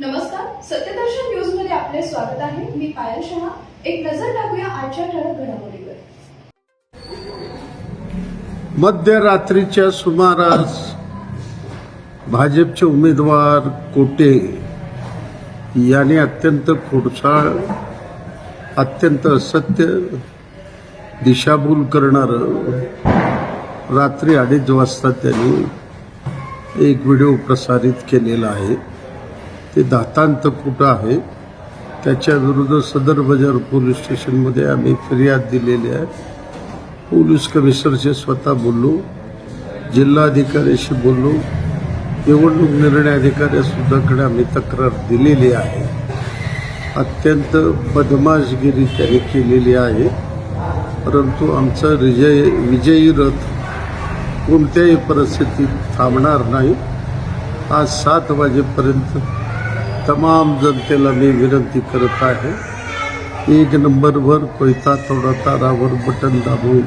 नमस्कार सत्यदर्शन न्यूजमध्ये आपले स्वागत आहे. मी पायल शहा. एक नजर टाकूया आजच्या ठळक घडामोडीवर. मध्यरात्रीच्या सुमारास भाजपचे उमेदवार कोटे याने अत्यंत खोडसाळ अत्यंत असत्य दिशाभूल करणारं रात्री अडीच वाजता त्यांनी एक व्हिडिओ प्रसारित केलेला आहे. ते दातांत कुठं आहे त्याच्या विरुद्ध सदर बाजार पोलीस स्टेशनमध्ये आम्ही फिर्याद दिलेली आहे. पोलीस कमिशनरशी स्वतः बोललो जिल्हाधिकाऱ्याशी बोललो निवडणूक निर्णय अधिकाऱ्यासुद्धाकडे आम्ही तक्रार दिलेली आहे. अत्यंत बदमाशगिरी त्याने केलेली आहे परंतु आमचा विजय विजयी रथ कोणत्याही परिस्थितीत थांबणार नाही. आज सात वाजेपर्यंत तमाम जनतेला मी विनंती करत आहे एक नंबरवर कोयता तोडा तारावर बटन दाबून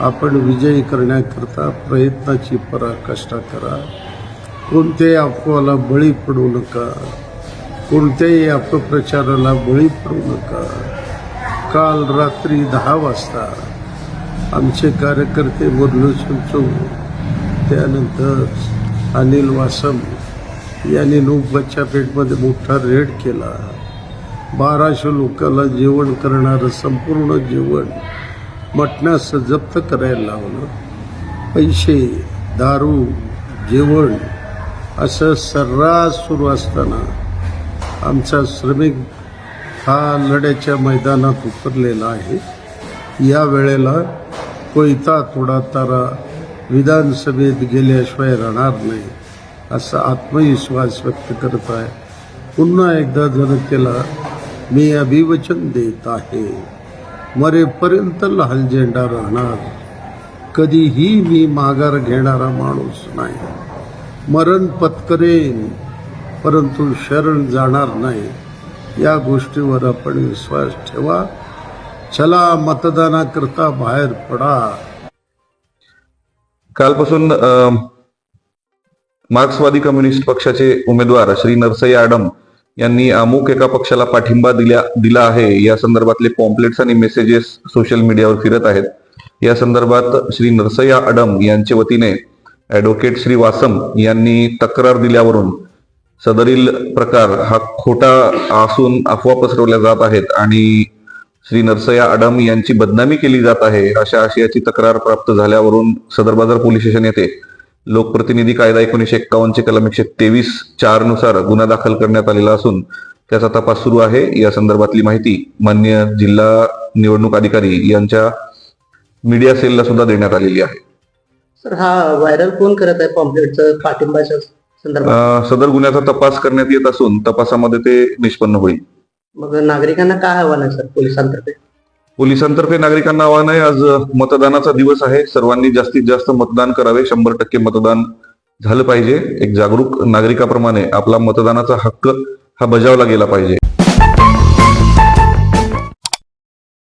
आपण विजयी करण्याकरता प्रयत्नाची पराकाष्ठा करा. कोणत्याही अफवाला बळी पडू नका. कोणत्याही अपप्रचाराला बळी पडू नका. काल रात्री दहा वाजता आमचे कार्यकर्ते मुरलू सुंचू त्यानंतर अनिल वासम यांनी नौबच्च्या पेठमध्ये मोठा रेड केला. बाराशे लोकांना जेवण करणारं संपूर्ण जेवण मटणास जप्त करायला लावलं. पैसे दारू जेवण असं सर्रास सुरू असताना आमचा श्रमिक हा लढ्याच्या मैदानात उतरलेला आहे. या वेळेला कोयता तोडा तारा विधानसभेत गेल्याशिवाय राहणार नाही. असा आत्मविश्वास व्यक्त करत आहे. पुन्हा एकदा जनतेला मी अभिवचन देत आहे मरेपर्यंत लाल झेंडा राहणार. कधीही मी माघार घेणारा माणूस नाही. मरण पत्करेन परंतु शरण जाणार नाही. या गोष्टीवर आपण विश्वास ठेवा. चला मतदानाकरता बाहेर पडा. कालपासून मार्क्सवादी कम्युनिस्ट पक्षाचे उमेदवार श्री नरसई आडम यांनी अमुक एका पक्षाला पाठिंबा दिल्या दिला आहे. या संदर्भातले पॉम्पलेट्स आणि मेसेजेस सोशल मीडियावर फिरत आहेत. या संदर्भात श्री नरसय्या आडम यांच्या वतीने ऍडव्होकेट श्री वासम यांनी तक्रार दिल्यावरून सदरील प्रकार हा खोटा असून अफवा पसरवल्या जात आहेत आणि श्री नरसया आडम यांची बदनामी केली जात आहे अशा आशयाची तक्रार प्राप्त झाल्यावरून सदर बाजार पोलीस स्टेशन येथे लोकप्रतिनिधी कायदा एकोणीशे एक्कावन्नचे कलम एकशे तेवीस चारनुसार गुन्हा दाखल करण्यात आलेला असून त्याचा तपास सुरू आहे. या संदर्भातली माहिती मान्य जिल्हा निवडणूक अधिकारी यांच्या मीडिया सेलला सुद्धा देण्यात आलेली आहे. सर हा व्हायरल कोण करत आहे पॉम्पलेटचं? पाठिंबाच्या संदर्भात? सदर गुन्ह्याचा तपास करण्यात येत असून तपासामध्ये ते निष्पन्न होईल. मग नागरिकांना काय आव्हान आहे सर पोलिसांतर्फे? पोलिसांतर्फे नागरिकांना आवाहन आहे आज मतदानाचा दिवस आहे. सर्वांनी जास्तीत जास्त मतदान करावे. शंभर टक्के मतदान झालं पाहिजे. एक जागरूक नागरिकाप्रमाणे आपला मतदानाचा हक्क हा बजावला गेला पाहिजे.